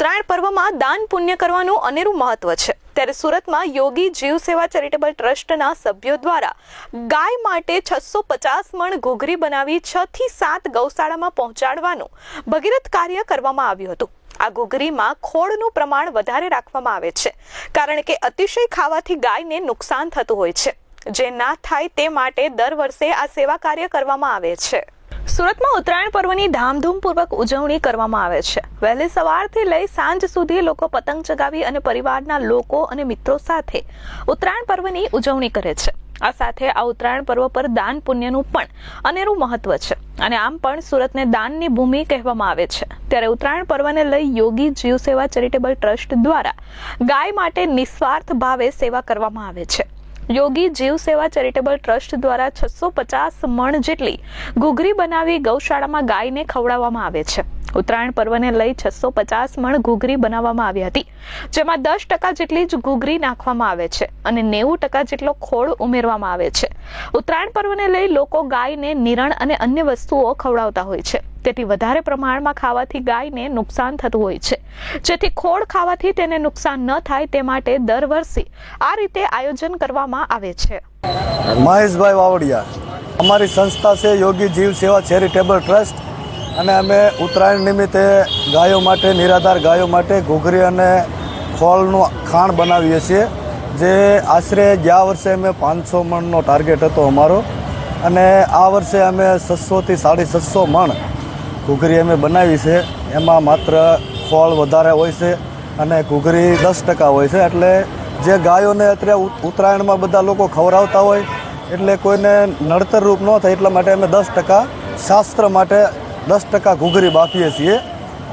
ઉત્તરાયણ પર્વમાં દાન પુણ્ય કરવાનું અનેરું મહત્વ છે. ત્યારે સુરતમાં યોગી જીવ સેવા ચેરિટેબલ ટ્રસ્ટના સભ્યો દ્વારા ગાય માટે છસો પચાસ મણ ઘૂઘરી બનાવી છ થી સાત ગૌશાળામાં પહોંચાડવાનું ભગીરથ કાર્ય કરવામાં આવ્યું હતું. આ ઘૂઘરીમાં ખોળનું પ્રમાણ વધારે રાખવામાં આવે છે, કારણ કે અતિશય ખાવાથી ગાયને નુકસાન થતું હોય છે. જે ના થાય તે માટે દર વર્ષે આ સેવા કાર્ય કરવામાં આવે છે. સુરતમાં ઉત્તરાયણ પર્વની ધામધૂમપૂર્વક ઉજવણી કરવામાં આવે છે. વહેલી સવારથી લઈ સાંજ સુધી લોકો પતંગ ચગાવી અને પરિવારના લોકો અને મિત્રો સાથે ઉત્તરાયણ પર્વની ઉજવણી કરે છે. આ સાથે આ ઉત્તરાયણ પર્વ પર દાન પુણ્યનું પણ અનેરું મહત્વ છે. અને આમ પણ સુરતને દાનની ભૂમિ કહેવામાં આવે છે. ત્યારે ઉત્તરાયણ પર્વને લઈ યોગી જીવ સેવા ચેરિટેબલ ટ્રસ્ટ દ્વારા ગાય માટે નિસ્વાર્થ ભાવે સેવા કરવામાં આવે છે. યોગી જીવ સેવા ચેરિટેબલ ટ્રસ્ટ દ્વારા છસો પચાસ મણ જેટલી ઘૂઘરી બનાવી ગૌશાળામાં ગાયને ખવડાવવામાં આવે છે. ઉત્તરાયણ પર્વને લઈ છસો પચાસ મણ ઘૂઘરી બનાવવામાં આવી હતી, જેમાં દસ ટકા જેટલી જ ઘૂઘરી નાખવામાં આવે છે અને નેવું ટકા જેટલો ખોળ ઉમેરવામાં આવે છે. ઉત્તરાયણ પર્વને લઈ લોકો ગાયને નિરણ અને અન્ય વસ્તુઓ ખવડાવતા હોય છે. તેથી વધારે પ્રમાણમાં ખાવાથી ગાયને નુકસાન થતું હોય છે. જેથી ખોળ ખાવાથી તેને નુકસાન ન થાય તે માટે દર વર્ષે આ રીતે આયોજન કરવામાં આવે છે. મહેશભાઈ વાવડિયા, અમારી સંસ્થા છે યોગી જીવ સેવા ચેરિટેબલ ટ્રસ્ટ. અને અમે ઉત્તરાયણ નિમિત્તે ગાયો માટે, નિરાધાર ગાયો માટે ઘૂઘરી અને ખોળનું ખાણ બનાવીએ છીએ, જે આશરે ગયા વર્ષે અમે પાંચસો મણનો ટાર્ગેટ હતો અમારો. અને આ વર્ષે અમે છસોથી સાડી છસો મણ ઘૂઘરી અમે બનાવી છે. એમાં માત્ર ખોળ વધારે હોય છે અને ઘૂઘરી દસ ટકા હોય છે. એટલે જે ગાયોને અત્યારે ઉત્તરાયણમાં બધા લોકો ખવડાવતા હોય, એટલે કોઈને નડતર રૂપ ન થાય, એટલા માટે અમે દસ ટકા શાસ્ત્ર માટે દસ ટકા ઘૂઘરી બાફીએ છીએ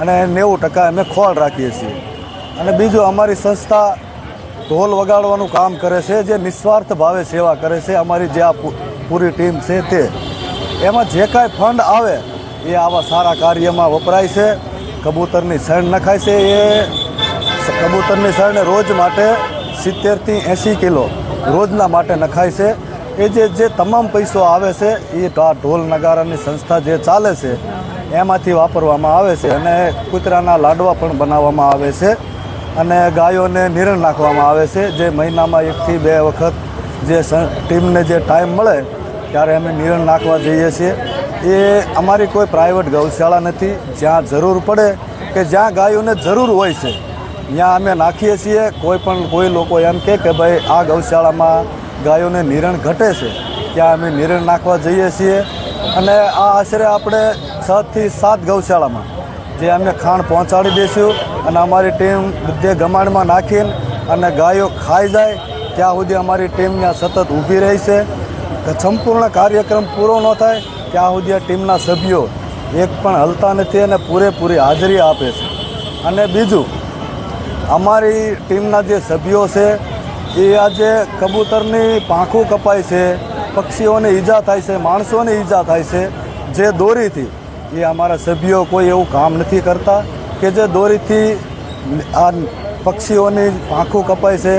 અને નેવું ટકા અમે ખોળ રાખીએ છીએ. અને બીજું, અમારી સંસ્થા ઢોલ વગાડવાનું કામ કરે છે, જે નિસ્વાર્થ ભાવે સેવા કરે છે, અમારી જે આ પૂરી ટીમ છે તે. એમાં જે કાંઈ ફંડ આવે, એ આવા સારા કાર્યમાં વપરાય છે. કબૂતરની શણ નખાય છે એ. કબૂતરની શણ રોજ માટે સિત્તેરથી એંસી કિલો રોજના માટે નખાય છે. એ જે જે તમામ પૈસો આવે છે, એ ઢોલ નગારાની સંસ્થા જે ચાલે છે એમાંથી વાપરવામાં આવે છે અને કૂતરાના લાડવા પણ બનાવવામાં આવે છે અને ગાયોને નિરણ નાખવામાં આવે છે. જે મહિનામાં એકથી બે વખત જે ટીમને જે ટાઈમ મળે ત્યારે અમે નિરણ નાખવા જઈએ છીએ. એ અમારી કોઈ પ્રાઇવેટ ગૌશાળા નથી. જ્યાં જરૂર પડે કે જ્યાં ગાયોને જરૂર હોય છે, ત્યાં અમે નાખીએ છીએ. કોઈ પણ, કોઈ લોકો એમ કહે કે ભાઈ, આ ગૌશાળામાં ગાયોને નિરણ ઘટે છે, ત્યાં અમે નિરણ નાખવા જઈએ છીએ. અને આ આશરે આપણે છથી સાત ગૌશાળામાં જે અમે ખાણ પહોંચાડી દઈશું અને અમારી ટીમ બધે ગમાણમાં નાખીને અને ગાયો ખાઈ જાય, ત્યાં સુધી અમારી ટીમ ત્યાં સતત ઊભી રહી છે. સંપૂર્ણ કાર્યક્રમ પૂરો ન થાય, ત્યાં સુધી આ ટીમના સભ્યો એક પણ હલતા નથી અને પૂરેપૂરી હાજરી આપે છે. અને બીજું, અમારી ટીમના જે સભ્યો છે, એ આજે કબૂતરની પાંખું કપાય છે, પક્ષીઓને ઈજા થાય છે, માણસોને ઈજા થાય છે, જે દોરીથી એ અમારા સભ્યો કોઈ એવું કામ નથી કરતા કે જે દોરીથી આ પક્ષીઓની પાંખું કપાય છે,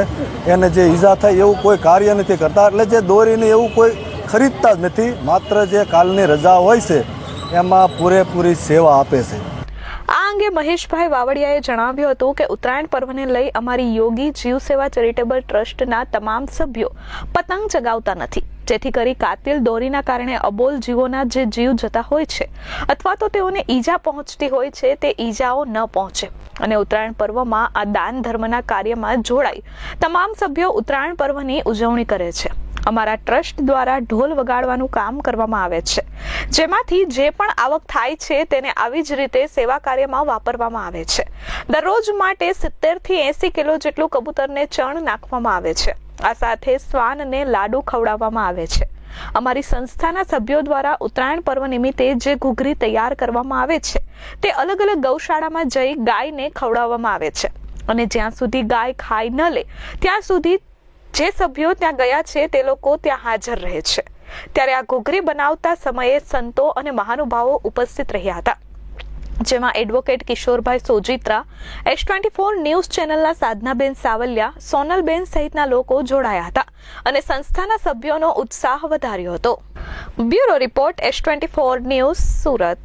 એને જે ઈજા થાય એવું કોઈ કાર્ય નથી કરતા. એટલે જે દોરીને એવું કોઈ ખરીદતા જ નથી, માત્ર જે કાલની રજા હોય છે, એમાં પૂરેપૂરી સેવા આપે છે. આ અંગે મહેશભાઈ વાવડિયાએ જણાવ્યું હતું કે ઉત્તરાયણ પર્વને લઈ અમારી યોગી જીવ સેવા ચેરિટેબલ ટ્રસ્ટના તમામ સભ્યો પતંગ ચગાવતા નથી. જેથી કરી કાતિલ દોરીના કારણે અબોલ જીવોના જે જીવ જતા હોય છે, અથવા તો તેઓને ઈજા પહોંચતી હોય છે, તે ઈજાઓ ન પહોંચે. અને ઉત્તરાયણ પર્વમાં આ દાન ધર્મના કાર્યમાં જોડાઈ તમામ સભ્યો ઉત્તરાયણ પર્વની ઉજવણી કરે છે. અમારા ટ્રસ્ટ દ્વારા ઢોલ વગાડવાનું કામ કરવામાં આવે છે. જેમાંથી જે પણ આવક થાય છે, તેને આવી જ રીતે સેવા કાર્યમાં વાપરવામાં આવે છે. દરરોજ માટે સિત્તેરથી એસી કિલો જેટલું કબૂતરને ચણ નાખવામાં આવે છે. આ સાથે શ્વાનને લાડુ ખવડાવવામાં આવે છે. અમારી સંસ્થાના સભ્યો દ્વારા ઉત્તરાયણ પર્વ નિમિત્તે જે ઘૂઘરી તૈયાર કરવામાં આવે છે, તે અલગ અલગ ગૌશાળામાં જઈ ગાયને ખવડાવવામાં આવે છે. અને જ્યાં સુધી ગાય ખાઈ ન લે, ત્યાં સુધી જે સભ્યો ત્યાં ગયા છે, તે લોકો ત્યાં હાજર રહે છે. ત્યારે આ ઘૂઘરી બનાવતા સમયે સંતો અને મહાનુભાવો ઉપસ્થિત રહ્યા હતા. જેમાં advocate Kishorbhai Sojitra, S twenty four news ચેનલના સાધનાબેન સાવલિયા, સોનલબેન સહિતના લોકો જોડાયા હતા અને સંસ્થાના સભ્યોનો ઉત્સાહ વધાર્યો હતો. Bureau report, S twenty four news, Surat.